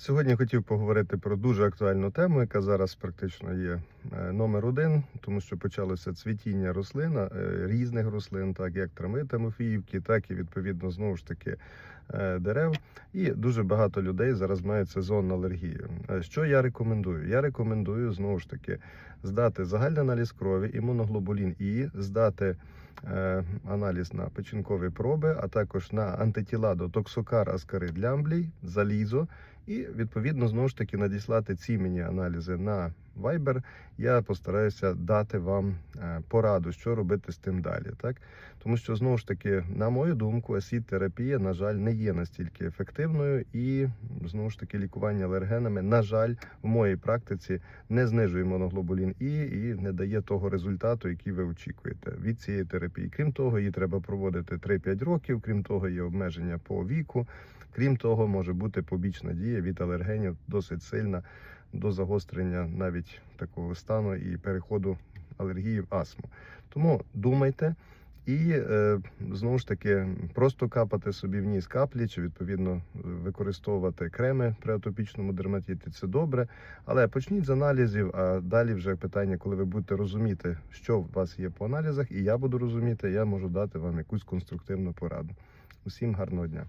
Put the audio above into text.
Сьогодні хотів поговорити про дуже актуальну тему, яка зараз практично є е, номер один, тому що почалося цвітіння рослин, е, різних рослин, так як травмита Мофіївки, так і відповідно знову ж таки е, дерев. І дуже багато людей зараз мають сезонну алергію. Що я рекомендую? Я рекомендую знову ж таки здати загальний аналіз крові, імуноглобулін І, здати аналіз на печінкові проби, а також на антитіла до токсокар, аскарид, лямблій, залізо. І відповідно знову ж таки надіслати ці мені аналізи на Viber. Я постараюся дати вам е, пораду, що робити з тим далі. Так тому що знову ж таки, на мою думку, асід-терапія, на жаль, не є настільки ефективною, і знову ж таки лікування алергенами, на жаль, в моїй практиці не знижує моноглобулін І і не дає того результату, який ви очікуєте від цієї терапії. Крім того, її треба проводити 3-5 років. Крім того, є обмеження по віку. Крім того, може бути побічна дія від алергенів досить сильна до загострення навіть такого стану і переходу алергії в астму. Тому думайте. І е, знову ж таки просто капати собі в ніс каплі, чи відповідно використовувати креми при атопічному дерматиті, це добре. Але почніть з аналізів, а далі вже питання, коли ви будете розуміти, що у вас є по аналізах, і я буду розуміти, я можу дати вам якусь конструктивну пораду. Усім гарного дня.